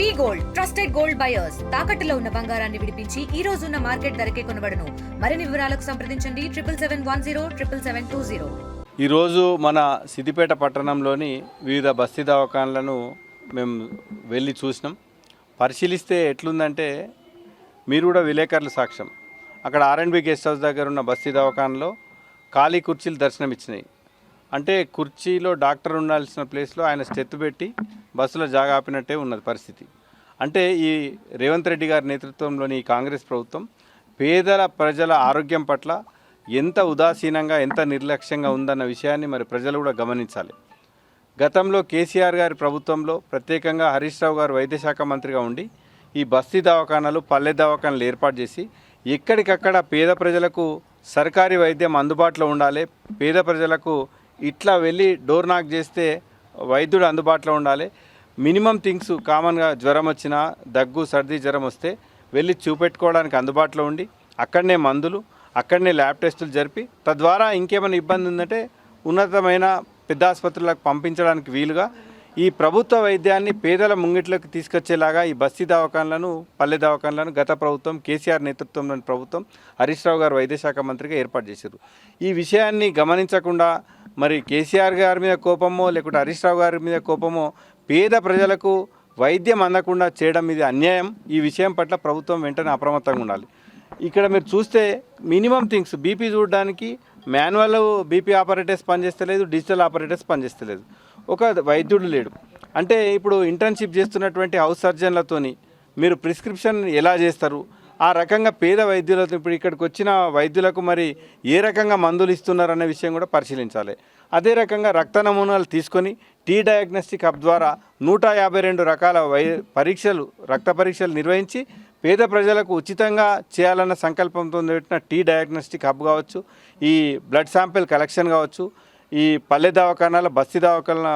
V gold trusted gold buyers తాకట్టులో ఉన్న బంగారాన్ని విడిపించి ఈ రోజు ఉన్న మార్కెట్ ధరకే కొనబడను. మరిన్ని వివరాలకు సంప్రదించండి. Triple seven one zero triple seven two zero. ఈరోజు మన సిద్దిపేట పట్టణంలోని వివిధ బస్తీ దవాఖాన్లను మేము వెళ్ళి చూసినాం. పరిశీలిస్తే ఎట్లుందంటే మీరు కూడా విలేకరుల సాక్ష్యం. అక్కడ ఆర్ఎన్బి గెస్ట్ హౌస్ దగ్గర ఉన్న బస్తీ దవాఖాన్లో ఖాళీ కుర్చీలు దర్శనం ఇచ్చినాయి అంటే కుర్చీలో డాక్టర్ ఉండాల్సిన ప్లేస్లో ఆయన స్టెత్ పెట్టి బస్సులో జాగా ఆపినట్టే ఉన్నది పరిస్థితి. అంటే ఈ రేవంత్ రెడ్డి గారి నేతృత్వంలోని ఈ కాంగ్రెస్ ప్రభుత్వం పేదల ప్రజల ఆరోగ్యం పట్ల ఎంత ఉదాసీనంగా ఎంత నిర్లక్ష్యంగా ఉందన్న విషయాన్ని మరి ప్రజలు కూడా గమనించాలి. గతంలో కేసీఆర్ గారి ప్రభుత్వంలో ప్రత్యేకంగా హరీష్ రావు గారు వైద్యశాఖ మంత్రిగా ఉండి ఈ బస్తీ దవాఖానాలు పల్లె దవాఖానాలు ఏర్పాటు చేసి ఎక్కడికక్కడ పేద ప్రజలకు సర్కారీ వైద్యం అందుబాటులో ఉండాలి పేద ప్రజలకు ఇట్లా వెళ్ళి డోర్ నాక్ చేస్తే వైద్యుడు అందుబాటులో ఉండాలి. మినిమం థింగ్స్ కామన్గా జ్వరం వచ్చినా దగ్గు సర్ది జ్వరం వస్తే వెళ్ళి చూపెట్టుకోవడానికి అందుబాటులో ఉండి అక్కడనే మందులు అక్కడనే ల్యాబ్ టెస్టులు జరిపి తద్వారా ఇంకేమైనా ఇబ్బంది ఉందంటే ఉన్నతమైన పెద్ద ఆసుపత్రులకు పంపించడానికి వీలుగా ఈ ప్రభుత్వ వైద్యాన్ని పేదల ముంగిట్లోకి తీసుకొచ్చేలాగా ఈ బస్తీ దవాఖాన్లను పల్లె దవాఖాన్లను గత ప్రభుత్వం కేసీఆర్ నేతృత్వంలోని ప్రభుత్వం హరీష్ రావు గారు వైద్యశాఖ మంత్రిగా ఏర్పాటు చేశారు. ఈ విషయాన్ని గమనించకుండా మరి కేసీఆర్ గారి మీద కోపమో లేకుంటే హరీష్ రావు గారి మీద కోపమో పేద ప్రజలకు వైద్యం అందకుండా చేయడం ఇది అన్యాయం. ఈ విషయం పట్ల ప్రభుత్వం వెంటనే అప్రమత్తంగా ఉండాలి. ఇక్కడ మీరు చూస్తే మినిమం థింగ్స్ బీపీ చూడడానికి మాన్యువల్ బీపీ ఆపరేటర్స్ పనిచేస్తలేదు డిజిటల్ ఆపరేటర్స్ పనిచేస్తలేదు. ఒక వైద్యుడు లేడు. అంటే ఇప్పుడు ఇంటర్న్షిప్ చేస్తున్నటువంటి హౌస్ సర్జన్లతోని మీరు ప్రిస్క్రిప్షన్ ఎలా చేస్తారు? ఆ రకంగా పేద వైద్యులతో ఇప్పుడు ఇక్కడికి వచ్చిన వైద్యులకు మరి ఏ రకంగా మందులు ఇస్తున్నారనే విషయం కూడా పరిశీలించాలి. అదే రకంగా రక్త నమూనాలు తీసుకొని టీ డయాగ్నోస్టిక్ హబ్ ద్వారా నూట యాభై రెండు రకాల వై పరీక్షలు రక్త పరీక్షలు నిర్వహించి పేద ప్రజలకు ఉచితంగా చేయాలన్న సంకల్పంతో పెట్టిన టీ డయాగ్నోస్టిక్ హబ్ కావచ్చు ఈ బ్లడ్ శాంపిల్ కలెక్షన్ కావచ్చు ఈ పల్లె దవాఖానాల బస్తీ దవాఖాన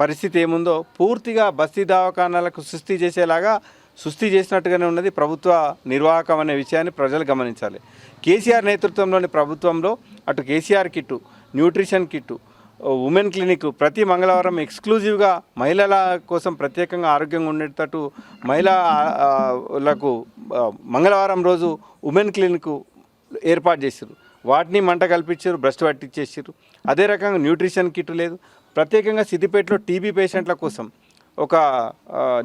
పరిస్థితి ఏముందో పూర్తిగా బస్తీ దవాఖానాలకు సుస్థి చేసేలాగా సుస్థి చేసినట్టుగానే ఉన్నది. ప్రభుత్వ నిర్వాహకం అనే విషయాన్ని ప్రజలు గమనించాలి. కేసీఆర్ నేతృత్వంలోని ప్రభుత్వంలో అటు KCR kit nutrition kit women clinic ప్రతి మంగళవారం ఎక్స్క్లూజివ్గా మహిళల కోసం ప్రత్యేకంగా ఆరోగ్యంగా ఉండేటట్టు మహిళలకు మంగళవారం రోజు ఉమెన్ క్లినిక్ ఏర్పాటు చేశారు వాటిని మంట కల్పించారు బ్రష్ పట్టించేసారు అదే రకంగా న్యూట్రిషన్ కిట్ లేదు. ప్రత్యేకంగా సిద్దిపేటలో టీబీ పేషెంట్ల కోసం ఒక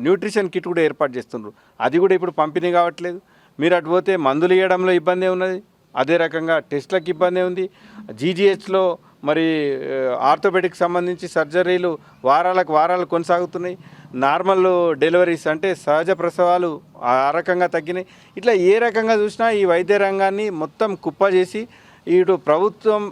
న్యూట్రిషన్ కిట్ కూడా ఏర్పాటు చేస్తున్నారు అది కూడా ఇప్పుడు పంపిణీ కావట్లేదు. మీరు అటు పోతే మందులు ఇవ్వడంలో ఇబ్బంది ఉన్నది. అదే రకంగా టెస్ట్లకు ఇబ్బంది ఉంది. జీజీహెచ్లో మరి ఆర్థోపెడిక్ సంబంధించి సర్జరీలు వారాలకు వారాలు కొనసాగుతున్నాయి. నార్మల్ డెలివరీస్ అంటే సహజ ప్రసవాలు ఆ రకంగా తగ్గినాయి. ఇట్లా ఏ రకంగా చూసినా ఈ వైద్య రంగాన్ని మొత్తం కుప్ప చేసి ఇటు ప్రభుత్వం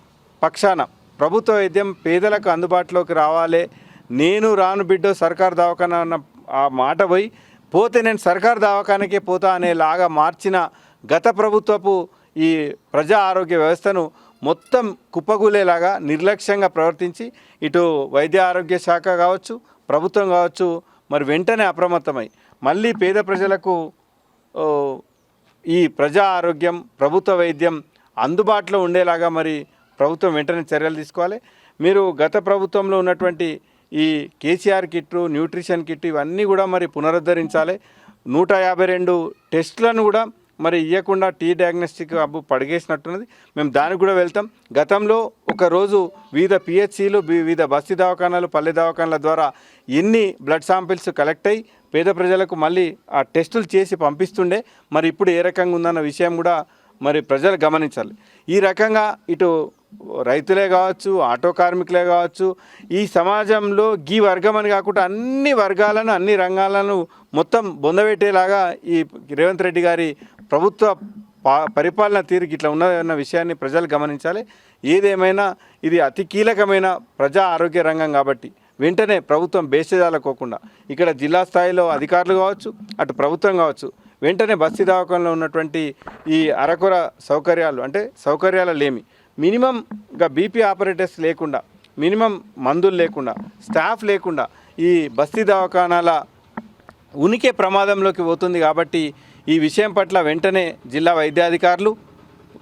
పక్షాన ప్రభుత్వ వైద్యం పేదలకు అందుబాటులోకి రావాలి నేను రాను బిడ్డో సర్కార్ దవాఖాన అన్న ఆ మాట పోయి పోతే నేను సర్కార్ దవాఖానకే పోతా అనేలాగా మార్చిన గత ప్రభుత్వపు ఈ ప్రజా ఆరోగ్య వ్యవస్థను మొత్తం కుప్పగూలేలాగా నిర్లక్ష్యంగా ప్రవర్తించి ఇటు వైద్య ఆరోగ్య శాఖ కావచ్చు ప్రభుత్వం కావచ్చు మరి వెంటనే అప్రమత్తమై మళ్ళీ పేద ప్రజలకు ఈ ప్రజా ఆరోగ్యం ప్రభుత్వ వైద్యం అందుబాటులో ఉండేలాగా మరి ప్రభుత్వం వెంటనే చర్యలు తీసుకోవాలి. మీరు గత ప్రభుత్వంలో ఉన్నటువంటి ఈ కేసీఆర్ కిట్లు న్యూట్రిషన్ కిట్ ఇవన్నీ కూడా మరి పునరుద్ధరించాలి. నూట యాభై రెండు టెస్టులను కూడా మరి ఇవ్వకుండా టీ డయాగ్నోస్టిక్ అబ్బు పడిగేసినట్టున్నది. మేము దానికి కూడా వెళ్తాం. గతంలో ఒకరోజు వివిధ పిహెచ్సిలు వివిధ బస్తీ దవాఖానాలు పల్లె దవాఖానాల ద్వారా ఎన్ని బ్లడ్ శాంపిల్స్ కలెక్ట్ అయ్యి పేద ప్రజలకు మళ్ళీ ఆ టెస్టులు చేసి పంపిస్తుండే. మరి ఇప్పుడు ఏ రకంగా ఉందన్న విషయం కూడా మరి ప్రజలు గమనించాలి. ఈ రకంగా ఇటు రైతులే కావచ్చు ఆటో కార్మికులే కావచ్చు ఈ సమాజంలో గీ వర్గం అని కాకుండా అన్ని వర్గాలను అన్ని రంగాలను మొత్తం బొందబెట్టేలాగా ఈ రేవంత్ రెడ్డి గారి ప్రభుత్వ పా పరిపాలన తీరుకి ఇట్లా ఉన్నదన్న విషయాన్ని ప్రజలు గమనించాలి. ఏదేమైనా ఇది అతి కీలకమైన ప్రజా ఆరోగ్య రంగం కాబట్టి వెంటనే ప్రభుత్వం బేసేదాలకోకుండా ఇక్కడ జిల్లా స్థాయిలో అధికారులు కావచ్చు అటు ప్రభుత్వం కావచ్చు వెంటనే బస్తీ దవాఖానలో ఉన్నటువంటి ఈ అరకొర సౌకర్యాలు అంటే సౌకర్యాల లేమి. మినిమంగా బీపీ ఆపరేటర్స్ లేకుండా మినిమం మందులు లేకుండా స్టాఫ్ లేకుండా ఈ బస్తీ దవాఖానాల ఉనికి ప్రమాదంలోకి పోతుంది కాబట్టి ఈ విషయం పట్ల వెంటనే జిల్లా వైద్యాధికారులు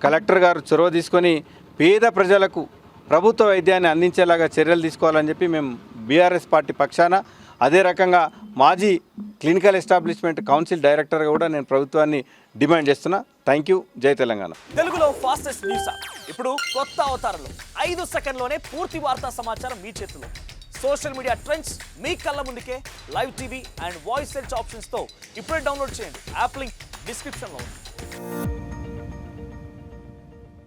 కలెక్టర్ గారు చొరవ తీసుకొని పేద ప్రజలకు ప్రభుత్వ వైద్యాన్ని అందించేలాగా చర్యలు తీసుకోవాలని చెప్పి మేము బీఆర్ఎస్ పార్టీ పక్షాన అదే రకంగా మాజీ క్లినికల్ ఎస్టాబ్లిష్మెంట్ కౌన్సిల్ డైరెక్టర్గా కూడా నేను ప్రభుత్వాన్ని డిమాండ్ చేస్తున్నా. థ్యాంక్ యూ జై తెలంగాణ. తెలుగులో ఫాస్టెస్ట్ న్యూస్. ఇప్పుడు కొత్త అవతారంలో. ఐదు సెకండ్లోనే పూర్తి వార్తా సమాచారం మీ చేతిలో. సోషల్ మీడియా ట్రెండ్స్ మీ కళ్ళ ముందుకే. Live TV and voice search ఆప్షన్స్తో ఇప్పుడే డౌన్లోడ్ చేయండి. యాప్ లింక్ డిస్క్రిప్షన్లో ఉంది.